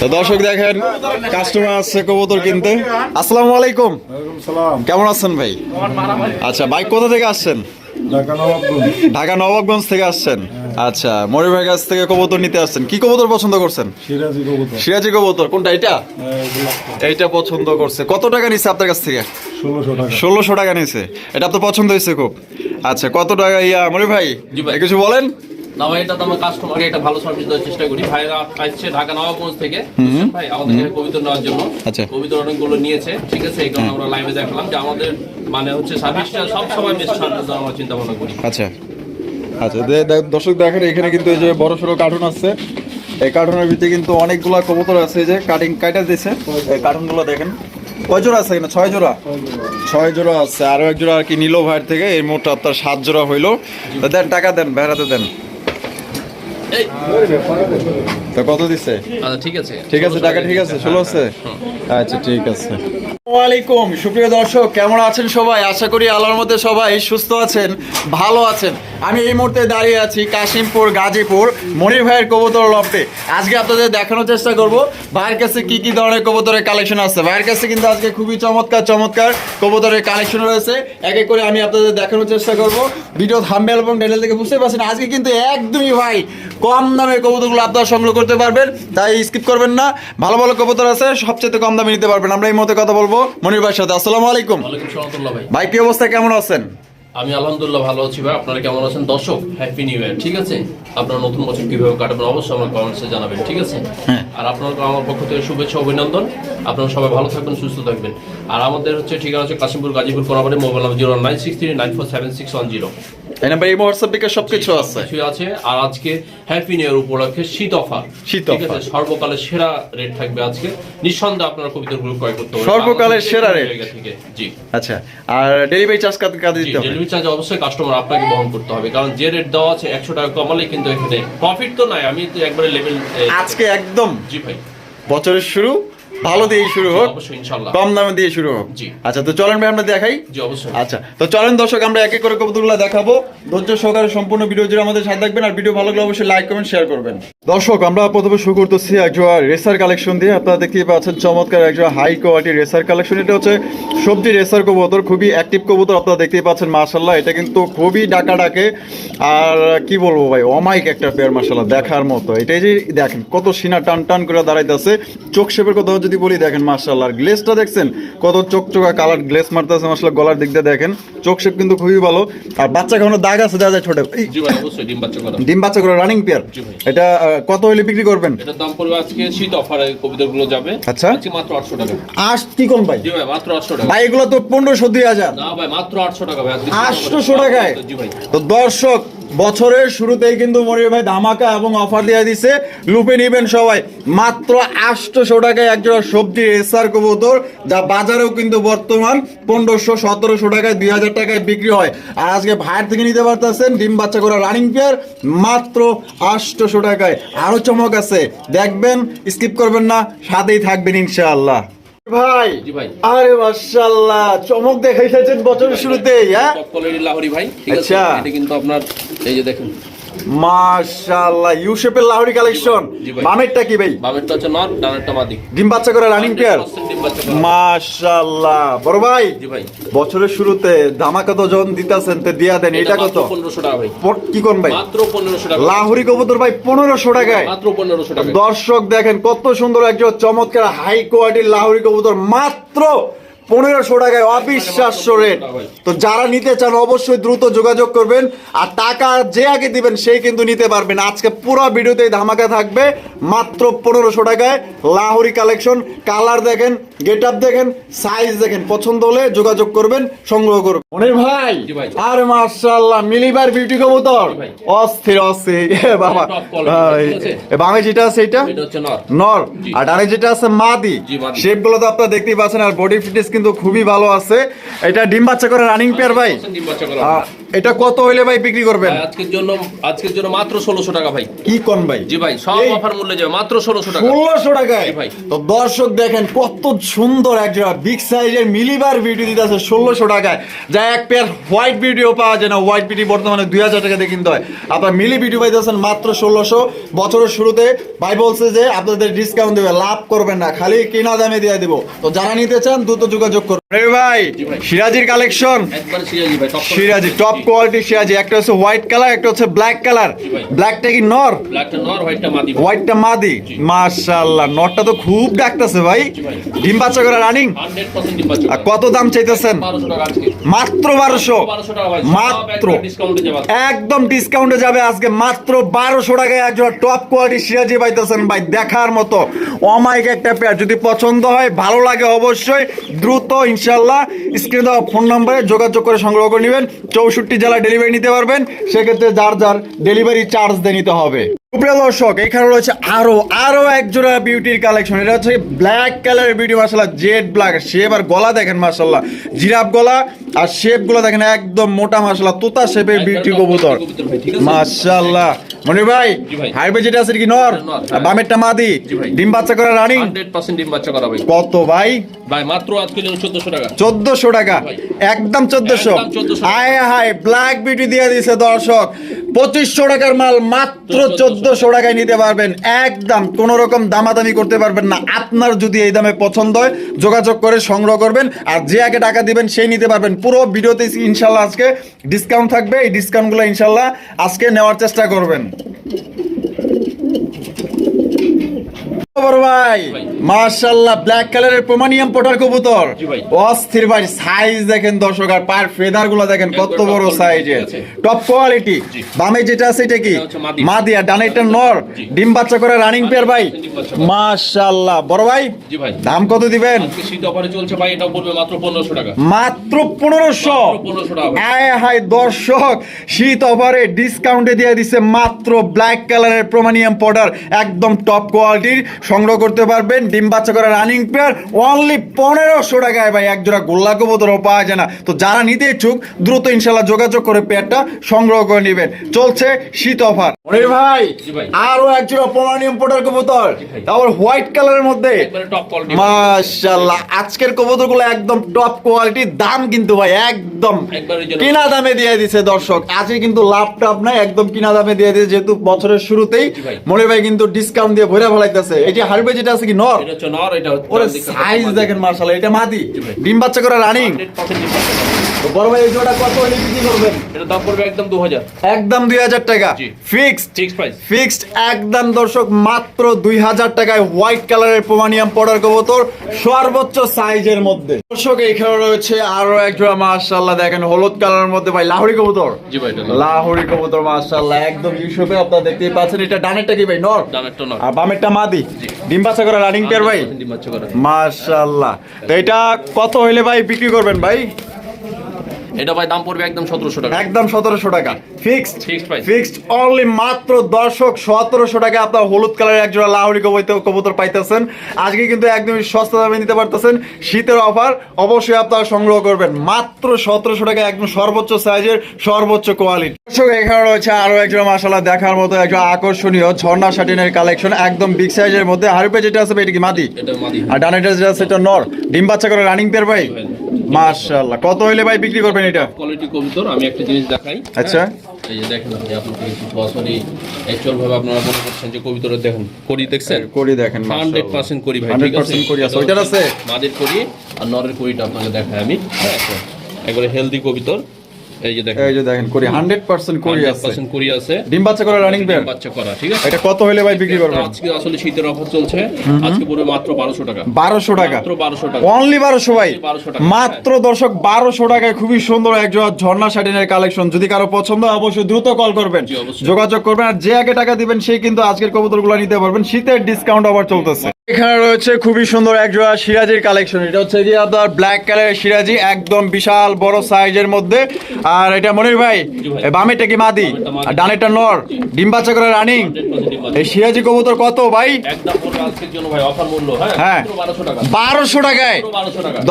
তো দর্শক দেখেন কাস্টমার আসছে কবুতর কিনতে। আসসালামু আলাইকুম। কেমন আছেন ভাই? আচ্ছা ভাই কোথা থেকে আসছেন? ঢাকা নবাবগঞ্জ। থেকে আসছেন। আচ্ছা মরি ভাইয়ের কাছ থেকে কবুতর নিতে আসছেন। কি কবুতর পছন্দ করছেন? সিরাজি কবুতর। কোনটা এটা এইটা পছন্দ করছে। কত টাকা নিছে আপনার কাছ থেকে? ষোলোশো টাকা। ষোলোশো টাকা নিছে। এটা আপনার পছন্দ হয়েছে খুব। আচ্ছা কত টাকা ইয়া মরি ভাই। কিছু বলেন। না তো আমার কাস্টমারকে একটা ভালো সার্ভিস দেওয়ার চেষ্টা করি। ভাইরা আসছে ঢাকা নবাবগঞ্জ থেকে ভাই আমাদের এখানে কবিতা নেওয়ার জন্য। আচ্ছা। কবিতা অনেকগুলো নিয়েছে ঠিক আছে এই কারণে আমরা লাইভে দেখলাম। যে আমাদের মানে হচ্ছে সার্ভিসটা সব সময় বেস্ট সার্ভিস দেওয়ার আমরা চিন্তা ভাবনা করি। আচ্ছা। আচ্ছা দর্শক দেখেন এখানে কিন্তু এই যে বড় সড়ো কার্টুন আছে এই কার্টুনের ভিতরে কিন্তু অনেকগুলো কবুতর আছে যে কাটিং কাটা দিছে এই কার্টুনগুলো দেখেন। কয় জোড়া আছে এখানে? ছয় জোড়া? ছয় জোড়া আছে। আরও এক জোড়া আর কি নিল ভাইয়ের থেকে এই মোট আপনার সাত জোড়া হইল। দেন টাকা দেন বেড়াতে দেন। তো কত দিচ্ছে? আচ্ছা ঠিক আছে। ঠিক আছে টাকা ঠিক আছে ষোলো আছে? আচ্ছা ঠিক আছে। ওয়ালাইকুম সুপ্রিয় দর্শক কেমন আছেন সবাই? আশা করি আল্লাহর মধ্যে সবাই সুস্থ আছেন ভালো আছেন। আমি এই মুহূর্তে দাঁড়িয়ে আছি কাশিমপুর গাজীপুর মনির ভাইয়ের কবুতর লফটে। আজকে আপনাদের দেখানোর চেষ্টা করব ভাইয়ের কাছে কি কি ধরনের কবুতরের কালেকশন আছে। ভাইয়ের কাছে কিন্তু আজকে খুবই চমৎকার চমৎকার কবুতরের কালেকশন রয়েছে। এক এক করে আমি আপনাদের দেখানোর চেষ্টা করব। ভিডিও থাম্বেল এবং ডেটেল থেকে বুঝতে পারছেন আজকে কিন্তু একদমই ভাই কম দামের কবুতরগুলো আপনারা সংগ্রহ করতে পারবেন তাই স্কিপ করবেন না। ভালো ভালো কবুতর আছে সবচেয়ে কম দামে নিতে পারবেন। আমরা এই মতে কথা বলব মনির ভাইয়ের সাথে। আসসালামু আলাইকুম। ভাই কি অবস্থা? কেমন আছেন? আমি আলহামদুলিল্লাহ ভালো আছি ভাই। আপনারা কেমন আছেন? দর্শক হ্যাপি নিউ ইয়ার ঠিক আছে? আপনারা নতুন বছর কীভাবে কাটাবেন অবশ্যই আমার কমেন্টসে জানাবেন ঠিক আছে? হ্যাঁ। আর আপনার আমার পক্ষ থেকে শুভেচ্ছা অভিনন্দন। আপনারা সবাই ভালো থাকবেন সুস্থ থাকবেন। আর আমাদের হচ্ছে ঠিকানা হচ্ছে Kashimpur Gazipur Konabari mobile number zero nine six three nine four seven six one zero. এই নাম্বার এই হোয়াটসঅ্যাপ সবকিছু আছে। কিছুই আছে। আর আজকে হ্যাপি নিউ ইয়ার উপলক্ষে শীত অফার। শীত। আছে সর্বকালের সেরা রেট থাকবে আজকে। নিঃসন্দেহে আপনারা কবিতাগুলো ক্রয় করতে পারবেন। সর্বকালের সেরা থেকে? জি। আচ্ছা আর ডেলিভারি চার্জ কাদের কাদের দিতে হবে? ডেলিভারি চার্জ অবশ্যই কাস্টমার আপনাকে বহন করতে হবে। কারণ যে রেট দেওয়া আছে একশো টাকা কমালে কিন্তু এখানে প্রফিট তো নাই। আমি তো একবারে লেভেল আজকে একদম। জি ভাই। বছরের শুরু ভালো দিয়ে শুরু হোক। কম দামে দিয়ে শুরু হোক। আচ্ছা তো চলেন ভাই আমরা দেখাই। আচ্ছা তো চলেন দর্শক আমরা এক করে কবুতরগুলো দেখাবো। ধৈর্য সহকারে সম্পূর্ণ ভিডিও জুড়ে আমাদের সাথে থাকবেন আর ভিডিও ভালো লাগলে অবশ্যই লাইক কমেন্ট শেয়ার করবেন। দর্শক আমরা প্রথমে শুরু করতেছি একজোড়া রেসার কালেকশন দিয়ে। আপনারা দেখতেই পাচ্ছেন চমৎকার একজোড়া হাই কোয়ালিটি রেসার কালেকশন এটা হচ্ছে সবজি রেসার কবুতর খুবই অ্যাক্টিভ কবুতর আপনারা দেখতেই পাচ্ছেন মার্শাল্লাহ এটা কিন্তু খুবই ডাকা ডাকে আর কি বলব ভাই অমাইক একটা পেয়ার মার্শাল্লাহ দেখার মতো। এটাই যে দেখেন কত সিনা টান টান করে দাঁড়াইতেছে। চোখ শেপের কথা যদি বলি দেখেন মার্শাল্লাহ গ্লেসটা দেখছেন? কত চোখা কালার গ্লেস মারতেছে মার্শাল্লাহ গলার দিক দিয়ে দেখেন। চোখ শেপ কিন্তু খুবই ভালো। আর বাচ্চা কোনো দাগ আছে? দেখা যায় ছোট। ডিম বাচ্চা করা। রানিং পেয়ার এটা কত হলে বিক্রি করবেন? এটার দাম পড়বে আজকে শীত অফারে কবিতাগুলো যাবে। আচ্ছা। মাত্র আটশো টাকা। আস কি কোন ভাই? জি ভাই মাত্র আটশো টাকা। ভাই এগুলো তো পনেরোশো দুই হাজার। না ভাই মাত্র আটশো টাকা ভাই আজকে 800 টাকায়? তো দর্শক বছরের শুরুতেই কিন্তু মনির ভাই ধামাকা এবং অফার দিয়ে দিছে। লুপে নিবেন সবাই। মাত্র আটশোশো টাকায় একজোড়া সবজি এসআর কবুতর, যা বাজারেও কিন্তু বর্তমান পনেরোশো, সতেরোশো টাকায়, দুই হাজার টাকায় বিক্রি হয়। আর আজকে ভাইয়ের থেকে নিতে পারতেছেন ডিম বাচ্চা করা রানিং পেয়ার মাত্র আটশোশো টাকায়। আরও চমক আছে। দেখবেন স্কিপ করবেন না, সাথেই থাকবেন ইনশাআল্লাহ। ভাই ভাই। আরে মাশাআল্লাহ চমক দেখাইছেন বছরের শুরুতেই হ্যাঁ টপ কোয়ালিটির লাহোরি ভাই ঠিক আছে আচ্ছা। এটা কিন্তু আপনার এই যে দেখুন মাশাআল্লাহ ইউসেফের লাহোরি কালেকশন ভাই। কি ভাই? বামেরটা হচ্ছে নর ডানেরটা মাদি ডিম বাচ্চা করে রানিং পেয়ার 100% ডিম বাচ্চা করা। মাশাআল্লাহ। বড় ভাই জি ভাই। বছরের শুরুতে ধামাকা তো যখন দিতাছেন তো দিয়া দেন এটা কত? পনেরোশো টাকা ভাই। কি কোন ভাই? মাত্র পনেরোশো টাকা। লাহোরি কবুতর ভাই পনেরোশো টাকায়। মাত্র পনেরোশো টাকা দর্শক দেখেন কত সুন্দর একজন চমৎকার হাই কোয়ালিটির লাহোরি কবুতর। মাত্র পনেরোশো টাকায় অবিশ্বাস্য রেট তো যারা নিতে চান অবশ্যই দ্রুত যোগাযোগ করবেন আর টাকা যে আগে দিবেন সেই কিন্তু নিতে পারবেন। আজকে পুরো ভিডিওতেই ধামাকা থাকবে মাত্র পনেরোশো টাকায় লাহোরি কালেকশন কালার দেখেন গেট আপ দেখেন সাইজ দেখেন। পছন্দ হলে যোগাযোগ করবেন সংগ্রহ করবেন। মনির ভাই আর। মার্শাল্লাহ মিলিবার বিউটি কবুতর। অস্থির অস্থির। বাবা। বামে যেটা আছে এটা নর। আর ডানে যেটা আছে মাদি। জি, মাদি। শেপগুলো তো আপনারা দেখতেই পাচ্ছেন আর বডি ফিটনেস কিন্তু খুবই ভালো আছে। এটা ডিম বাচ্চা করে রানিং পেয়ার ভাই? 100% ডিম বাচ্চা করা আহ, এটা কত হইলে ভাই বিক্রি করবেন? আজকের জন্য আজকের জন্য মাত্র ষোলোশো টাকা ভাই। কি কোন ভাই? জি ভাই সব অফার মূল্যে যাবে মাত্র ষোলোশো টাকা। ষোলোশো টাকায়? ভাই। তো দর্শক দেখেন কত সুন্দর এক জোড়া বিগ সাইজের মিলিবার বিউটি দিতে আছে ষোলোশো টাকায়। যা এক পেয়ার হোয়াইট বিউটিও পাওয়া যায় না হোয়াইট বিউটি বর্তমানে দুই হাজার টাকা দিয়ে কিনতে হয়। আপনার মিলি বিউটি পাইতেছেন মাত্র ষোলোশো। বছরের শুরুতে ভাই বলছে যে আপনাদের ডিসকাউন্ট দেবে লাভ করবেন না খালি কিনা দামে দিয়ে দিব। তো যারা নিতে চান দ্রুত যোগাযোগ করুন। রে ভাই। সিরাজির কালেকশন একবার সিরাজি ভাই টপ কোয়ালিটি সিরাজি একটা হচ্ছে হোয়াইট কালার একটা হচ্ছে ব্ল্যাক কালার ব্ল্যাকটা কি নর? হোয়াইটটা মাদি। মাশাআল্লাহ নটটা তো খুব ডাকতেছে ভাই। ডিম বাচ্চা করে রানিং আর কত দাম চাইতেছেন? 1200 টাকা আজকে। মাত্র বারোশো। 1200 টাকা ভাই মাত্র। একদম ডিসকাউন্টে যাবে আজকে। মাত্র বারোশো টাকায় একজন টপ কোয়ালিটি সিরাজি পাইতেছেন ভাই দেখার মতো। অমাইক একটা পেয়ার যদি পছন্দ হয় ভালো লাগে অবশ্যই দ্রুত ইনশাল্লাহ স্ক্রিনে দেওয়া ফোন নম্বরে যোগাযোগ করে সংগ্রহ করে নেবেন। চৌষট্টি জেলা ডেলিভারি নিতে পারবেন সেক্ষেত্রে যার যার ডেলিভারি চার্জ দিয়ে নিতে হবে। সুপ্রিয় দর্শক এখানে রয়েছে আরও আরও এক জোড়া বিউটির কালেকশন এটা হচ্ছে ব্ল্যাক কালারের বিউটি মার্শাল্লাহ জেড ব্ল্যাক শেপ আর গলা দেখেন মার্শাল্লাহ জিরাফ গলা আর শেপগুলো দেখেন একদম মোটা মার্শাল্লাহ তোতা শেপের বিউটি কবুতর। কবুতর মনির ভাই হাইব্রিড। হাইবে যেটা আছে কি নর। বামেরটা মাদি দি ডিম বাচ্চা করা রানিং? 100% ডিম বাচ্চা করা ভাই। কত ভাই? ভাই মাত্র আজকে 1400 টাকা। 1400 টাকা। একদম চোদ্দশো। 1400 আয় হায় ব্ল্যাক বিউটি দিয়ে দিয়েছে দর্শক। পঁচিশশো টাকার মাল মাত্র 1400 চোদ্দশো টাকায় নিতে পারবেন। একদম কোন রকম দামাদামি করতে পারবেন না। আপনার যদি এই দামে পছন্দ হয়, যোগাযোগ করে সংগ্রহ করবেন আর যে আগে টাকা দিবেন, সেই নিতে পারবেন। পুরো ভিডিওতে ইনশাল্লাহ আজকে ডিসকাউন্ট থাকবে। এই ডিসকাউন্টগুলো ইনশাল্লাহ আজকে নেওয়ার চেষ্টা করবেন। বড় ভাই? ভাই। মাশাআল্লাহ ব্ল্যাক কালারের প্রমানিয়াম পটার কবুতর। অস্থির ভাই সাইজ দেখেন দর্শক আর পার ফেদারগুলো দেখেন কত বড় top quality, সাইজের ঠিক আছে। টপ কোয়ালিটি বামে যেটা আছে এটা কি? মাদি। মাদি আর ডানে এটা নর। ডিম বাচ্চা করে রানিং পেয়ার ভাই। মাশাআল্লাহ। বড় ভাই দাম কত দিবেন? আজকে শীত অফারে চলছে ভাই এটা পড়বে মাত্র 1500 টাকা। মাত্র পনেরোশো। 1500 টাকা আয় হাই দর্শক শীত অফারে ডিসকাউন্টে দিয়ে দিছে মাত্র ব্ল্যাক কালারের প্রোমানিয়াম পাউডার একদম টপ কোয়ালিটির সংগ্রহ করতে পারবেন। ডিম বাচ্চা করা রানিং পেয়ার অনলি পনেরোশো টাকায় ভাই একজোড়া গোল্লা কবুতরও পাওয়া যায় না। তো যারা নিতে ইচ্ছুক দ্রুত ইনশাল্লাহ যোগাযোগ করে পেয়ারটা সংগ্রহ করে নেবেন। চলছে শীত অফার ভাই। আরও একজোড়া প্রোমানিয়াম পাউডার কবুতর। তারপর হোয়াইট কালারের মধ্যে। একবারে টপ কোয়ালিটি মাশাআল্লাহ আজকের কবুতরগুলো একদম টপ কোয়ালিটি দাম কিন্তু ভাই একদম কিনা দামে দিয়ে দিছে দর্শক। আজকে কিন্তু লাভ টাপ নাই একদম কিনা দামে দিয়ে দিয়েছে যেহেতু বছরের শুরুতেই। মনে ভাই। কিন্তু ডিসকাউন্ট দিয়ে ভরে ফেলাইতেছে। এই যে হারবে যেটা আছে কি নর? এটা হচ্ছে নর এটা ওরে সাইজ। দেখেন মাশাআল্লাহ এটা মাদি। ডিম বাচ্চা করে রানিং 100% ডিম্বাচ্চা করা। তো বড় ভাই এই জোড়া কত হলে বিক্রি করবেন? এটা দাম পড়বে একদম 2000 একদম দুই হাজার টাকা। জি। ফিক্সড প্রাইস ফিক্সড একদম দর্শক মাত্র দুই হাজার টাকায় হোয়াইট কালারের প্রমানিয়াম পড়ার কবুতর সর্বোচ্চ সাইজের মধ্যে। দর্শক এখানে রয়েছে আরও এক জোড়া মাশাআল্লাহ দেখেন হলুদ কালারের মধ্যে ভাই লাহোরি কবুতর। জি ভাই লাহোরি। কবুতর মাশাআল্লাহ একদম ইউসুফে আপনারা দেখতেই পাচ্ছেন। এটা ডানেরটা কি ভাই নর? নর। আর বামেরটা মাদি। ডিম বাচ্চা করা রানিং পেয়ার ভাই? 100% ডিম্বাচ্চা করা। মাশাআল্লাহ। তো এটা কত হইলে ভাই বিক্রি করবেন ভাই? এটা ভাই দাম পড়বে একদম 1700 টাকা। একদম সতেরোশো টাকা। Fixed price. ফিক্সড অনলি মাত্র দর্শক সতেরোশো টাকা আপনার হলুদ কালারের একজোড়া লাহোরি কবুতর কবুতর পাইতেছেন। আজকে কিন্তু একদমই সস্তা দামে নিতে পারতেছেন। শীতের অফার অবশ্যই আপনারা সংগ্রহ করবেন। মাত্র সতেরোশো টাকা একদম সর্বোচ্চ সাইজের সর্বোচ্চ কোয়ালিটি দর্শক এখানে রয়েছে আরও একজোড়া মাসালা দেখার মতো একজন আকর্ষণীয় ঝর্ণা শাটিনের কালেকশন একদম বিগ সাইজের মধ্যে। হারুপে যেটা আছে এটা কি মাদি? আর ডানেটা যেটা আছে এটা নর। ডিম বাচ্চা করে রানিং পেয়ার ভাই। ভাই। মাশাআল্লাহ। কত হইলে ভাই বিক্রি করবেন এটা? কোয়ালিটি কবুতর আমি একটা জিনিস দেখাই আচ্ছা। হ্যাঁ, এই যে দেখেন আপনি আপনাদের কিছু বছরই অ্যাকচুয়াল ভাবে আপনারা মনে করছেন যে কবুতরের দেখুন করি দেখছেন? করি দেখেন হান্ড্রেড পার্সেন্ট করি ভাই ঠিক আছে? পার্সেন্ট করি আছে। ওইটার আছে? মাদের করি আর নরের করিটা আপনাকে দেখাই আমি হ্যাঁ একবারে হেলদি কবিতর। এই যে দেখেন। এই যে দেখেন করি হান্ড্রেড পার্সেন্ট করি আছে। 100% করি আছে। ডিম বাচ্চা করে রানিং পেয়ার বাচ্চা করা ঠিক আছে? এটা কত হলে ভাই বিক্রি করবেন? আজকে আসলে শীতের অফার চলছে। আজকে পড়বে মাত্র বারোশো টাকা। বারোশো টাকা। মাত্র বারোশো টাকা। অনলি বারোশো ভাই। মাত্র দর্শক বারোশো টাকায় খুবই সুন্দর একজন ঝর্ণা শাটিনের কালেকশন। যদি কারও পছন্দ অবশ্যই দ্রুত কল করবেন। যোগাযোগ করবেন। আর যে আগে টাকা দিবেন সেই কিন্তু আজকের কবুতরগুলো নিতে পারবেন। শীতের ডিসকাউন্ট আবার চলতেছে। এখানে রয়েছে খুবই সুন্দর এক জোড়া সিরাজির কালেকশন এটা হচ্ছে যে আপনার ব্ল্যাক কালারের সিরাজি একদম বিশাল বড় সাইজের মধ্যে। আর এটা মনির ভাই বামেটা কি মাদি? আর ডানেরটা নর। ডিম বাচ্চা করে রানিং 100% ডিম বাচ্চা। এই সিরাজি কবুতর কত ভাই? হ্যাঁ? হ্যাঁ। বারোশো টাকায়।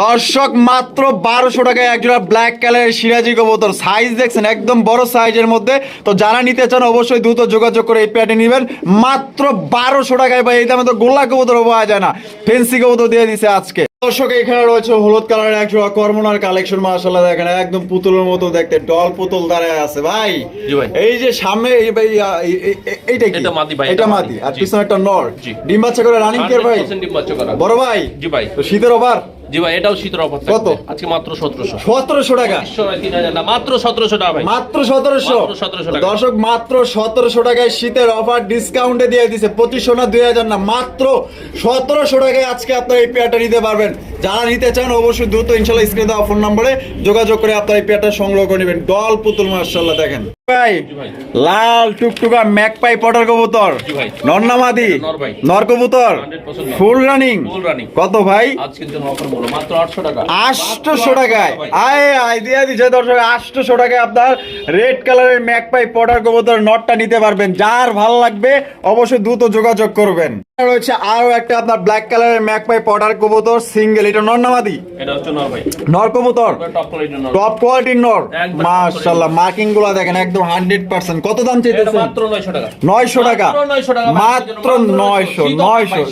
দর্শক মাত্র বারোশো টাকায় একজোড়া ব্ল্যাক কালারের সিরাজি কবুতর। সাইজ দেখছেন একদম বড় সাইজের মধ্যে। তো যারা নিতে চান অবশ্যই দ্রুত যোগাযোগ করে এই প্যাটে নেবেন। মাত্র বারোশো টাকায় ভাই এই দামে তো গোল্লা কবুতর পাওয়া যায় না। ফেন্সিকেও তো দিয়ে দিছে আজকে। দর্শক এখানে রয়েছে হলুদ কালারের একজোড়া কর্মনার কালেকশন মাশাল্লাহ দেখেন একদম পুতুলের মতো দেখতে ডল পুতুল দাঁড়ায় আছে ভাই। এই যে সামনে এই ভাই এইটা কি? এটা মাদি ভাই, এটা মাদি মাদি। আর পিছনে একটা নর। ডিম বাচ্চা করে রানিং কে ভাই? 100% ডিম বাচ্চা করা। বড় ভাই? জি ভাই। তো শীতের ওভার জি ভাই এটাও শীতের অফার কত? আজকে মাত্র সতেরোশো। সতেরোশো টাকা? তিন হাজার না মাত্র সতেরোশো টাকা ভাই। মাত্র সতেরোশো? মাত্র 1700 টাকা। দর্শক মাত্র সতেরোশো টাকায় শীতের অফার ডিসকাউন্টে দিয়ে দিছে। পঁচিশশো না দুই হাজার না মাত্র সতেরোশো টাকায় আজকে আপনার এই পেয়ারটা নিতে পারবেন। যারা নিতে চান অবশ্যই দ্রুত ইনশাল্লাহ স্ক্রিনে দেওয়া ফোন নম্বরে যোগাযোগ করে আপনার এই পেয়ারটা সংগ্রহ করে নেবেন। দল পুতুল মার্শাল্লাহ দেখেন। ভাই। লাল টুকটুকা ম্যাকপাই পটার কবুতর। নন্নামাদি নর কবুতর। Full running. কত ভাই? আটশো টাকায়। আয় আয় দিয়ে দিচ্ছে দর্শক আটশোশো টাকায় আপনার রেড কালারের ম্যাকপাই পটার কবুতর নটটা নিতে পারবেন। যার ভালো লাগবে অবশ্যই দ্রুত যোগাযোগ করবেন। রয়েছে আরও একটা আপনার ব্ল্যাক কালারের ম্যাকপাই পটার কবুতর সিঙ্গেল এটা নর নামাদি নর কবুতর? টপ কোয়ালিটির নর। মাশাআল্লাহ মার্কিংগুলো দেখেন একদম হান্ড্রেড পার্সেন্ট কত দাম এটা মাত্র নয়শো টাকা। নয়শো টাকা। মাত্র 900 টাকা। মাত্র মাত্র নয়শো নয়শো।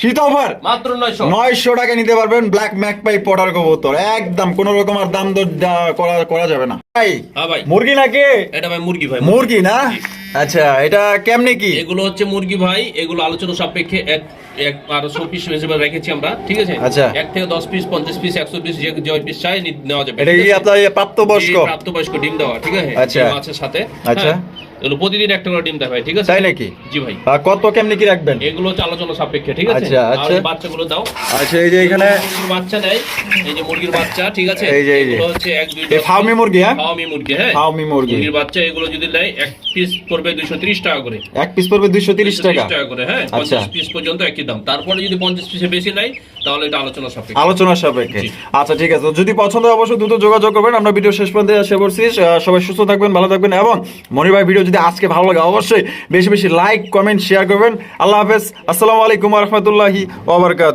শীত অফার মাত্র নয়শো। নয়শো টাকা নিতে পারবেন ব্ল্যাক ম্যাক পাই পটার কবুতর। একদম কোন রকম আর দাম দর করা করা যাবে না। ভাই হ্যাঁ ভাই। মুরগি নাকি? এটা ভাই মুরগি ভাই মুরগি। না? আচ্ছা এটা কেমনে কি এগুলো হচ্ছে মুরগি ভাই এগুলো আলোচনা সাপেক্ষে এক এক বারোশো পিস হিসেবে রেখেছি আমরা ঠিক আছে আচ্ছা। এক থেকে দশ পিস পঞ্চাশ পিস একশো পিস যে যে পিস চাই নেওয়া যাবে এটা কি? আপনার প্রাপ্তবয়স্ক প্রাপ্তবয়স্ক ডিম দেওয়া ঠিক আছে আচ্ছা। মাছের সাথে আচ্ছা। এগুলো প্রতিদিন একটা করে ডিম দেয় ভাই ঠিক আছে? তাই নাকি? জি ভাই। কত কেমনে কি রাখবেন? এগুলো হচ্ছে আলোচনা সাপেক্ষে ঠিক আছে? আচ্ছা, আচ্ছা। বাচ্চাগুলো দাও। আচ্ছা এই যে এখানে বাচ্চা নেয় এই যে মুরগির বাচ্চা ঠিক আছে? এই যে, এই যে। হচ্ছে এক দুই এই ফার্মি মুরগি হ্যাঁ? ফার্মি মুরগি হ্যাঁ? ফার্মি মুরগি। মুরগির বাচ্চা এগুলো যদি নেয় এক পিস পড়বে দুইশো ত্রিশ টাকা করে। এক পিস পড়বে দুইশো তিরিশ 230 টাকা টাকা করে হ্যাঁ? আচ্ছা। পঞ্চাশ পিস পর্যন্ত একই দাম। তারপরে যদি পঞ্চাশ পিসে বেশি নেয় তাহলে এটা আলোচনা সাপেক্ষে। আলোচনা সাপেক্ষে। আচ্ছা ঠিক আছে। যদি পছন্দ হয় অবশ্যই দ্রুত যোগাযোগ করবেন। আমরা ভিডিও শেষ পর্যন্ত এসে করছি সবাই সুস্থ থাকবেন ভালো থাকবেন এবং মনির ভাই ভিডিও যদি আজকে ভালো লাগে অবশ্যই বেশি বেশি লাইক কমেন্ট শেয়ার করবেন। আল্লাহ হাফেজ। আসসালামু আলাইকুম রহমতুল্লাহি ওবরকাত